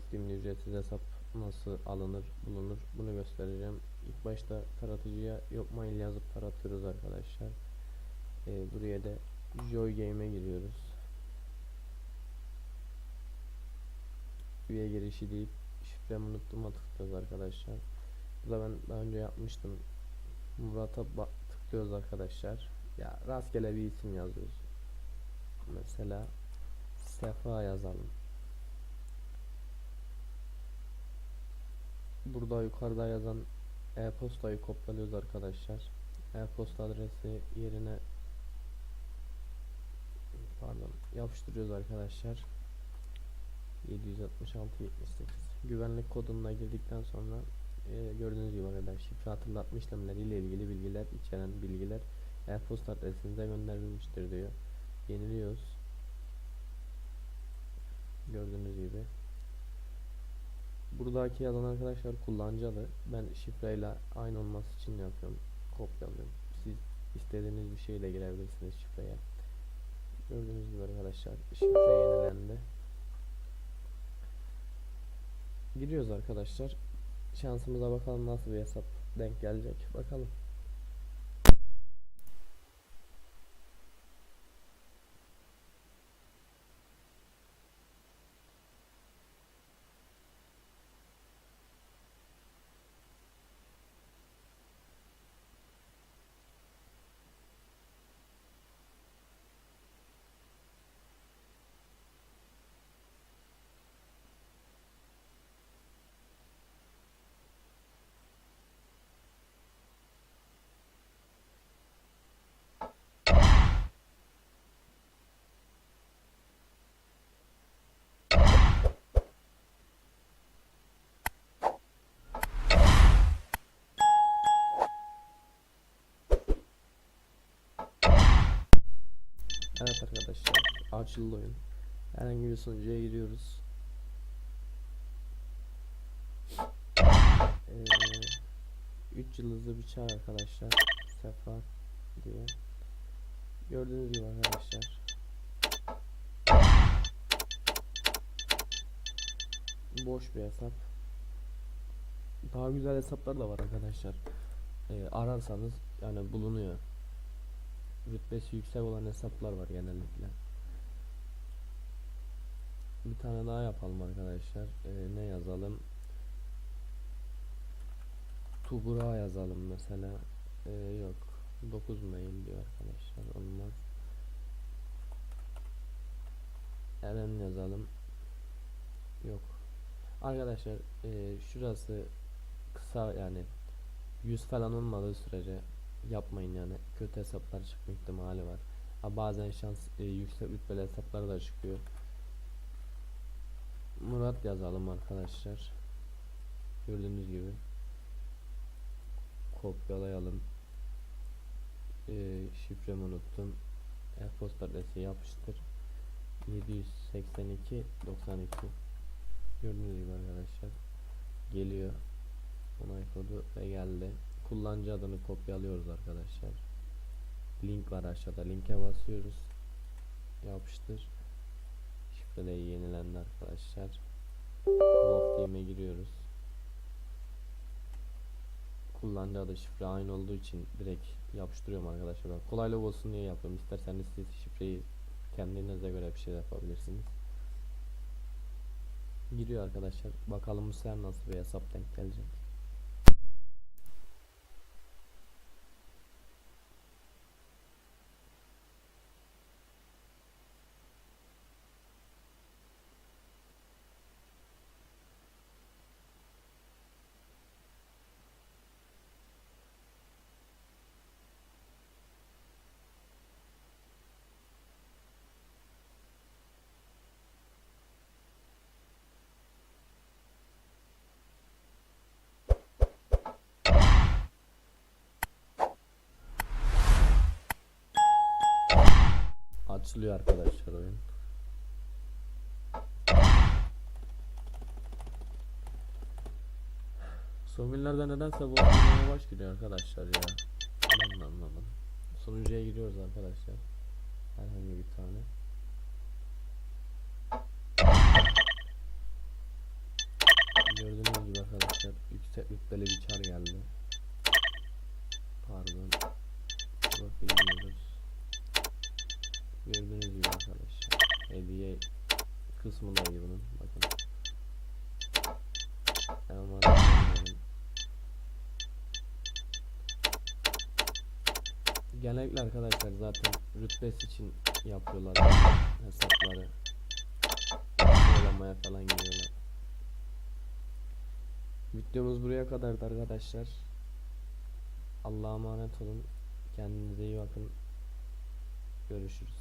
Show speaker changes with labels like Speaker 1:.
Speaker 1: Wolf Team'li ücretsiz hesap nasıl alınır, bulunur bunu göstereceğim. İlk başta taratıcıya yok mail yazıp taratıyoruz arkadaşlar. Ee, buraya da Joy Game'e giriyoruz. Üye girişi deyip şifremi unuttuğuma tıklıyoruz arkadaşlar. Burada ben daha önce yapmıştım. Murat'a tıklıyoruz arkadaşlar. Ya rastgele bir isim yazıyoruz. Mesela Sefa yazalım. Burada yukarıda yazan e-postayı kopyalıyoruz arkadaşlar. E-posta adresi yerine pardon yapıştırıyoruz arkadaşlar. 766 78 güvenlik koduna girdikten sonra e, gördüğünüz gibi arkadaşlar şifre hatırlatma işlemleri ile ilgili bilgiler içeren bilgiler e-posta adresinize gönderilmiştir diyor. Yeniliyoruz. Gördüğünüz gibi. Buradaki yazan arkadaşlar kullanıcı. Ben şifreyle aynı olması için yapıyorum. Kopyalıyorum. Siz istediğiniz bir şeyle girebilirsiniz şifreye. Gördüğünüz gibi arkadaşlar şifre yenilendi. Giriyoruz arkadaşlar. Şansımıza bakalım nasıl bir hesap denk gelecek. Bakalım. Evet arkadaşlar açıldı oyun. Herhangi bir sunucuya giriyoruz. Ee, 3 yıldızlı bir çağ arkadaşlar. Sefa diye. Gördüğünüz gibi arkadaşlar. Boş bir hesap. Daha güzel hesaplar da var arkadaşlar. Ee, ararsanız yani bulunuyor rütbesi yüksek olan hesaplar var genellikle. Bir tane daha yapalım arkadaşlar. Ee, ne yazalım? Tubura yazalım mesela. Ee, yok. 9 mail diyor arkadaşlar. Olmaz. Eren yazalım. Yok. Arkadaşlar e, şurası kısa yani 100 falan olmadığı sürece yapmayın yani kötü hesaplar çıkma ihtimali var. Ha, bazen şans e, yüksek rütbeli hesaplar da çıkıyor. Murat yazalım arkadaşlar. Gördüğünüz gibi. Kopyalayalım. E, şifremi unuttum. E-posta adresi yapıştır. 782 92 Gördüğünüz gibi arkadaşlar. Geliyor. Onay kodu ve geldi kullanıcı adını kopyalıyoruz arkadaşlar. Link var aşağıda. Linke basıyoruz. Yapıştır. Şifre de yenilendi arkadaşlar. Wolf Team'e giriyoruz. Kullanıcı adı şifre aynı olduğu için direkt yapıştırıyorum arkadaşlar. Ben kolaylık olsun diye yapıyorum. İsterseniz siz şifreyi kendinize göre bir şey yapabilirsiniz. Giriyor arkadaşlar. Bakalım bu sefer nasıl bir hesap denk gelecek. Kasılıyor arkadaşlar oyun. Son günlerde nedense bu oyuna yavaş gidiyor arkadaşlar ya. Ben anlamadım. Sonuncuya giriyoruz arkadaşlar. Herhangi bir tane. Gördüğünüz gibi arkadaşlar yüksek rütbeli bir çar kısmı iyi bunun. Bakın. Envanterlerin. Genellikle arkadaşlar zaten rütbesi için yapıyorlar hesapları. Sıralamaya falan giriyorlar. Videomuz buraya kadardı arkadaşlar. Allah'a emanet olun. Kendinize iyi bakın. Görüşürüz.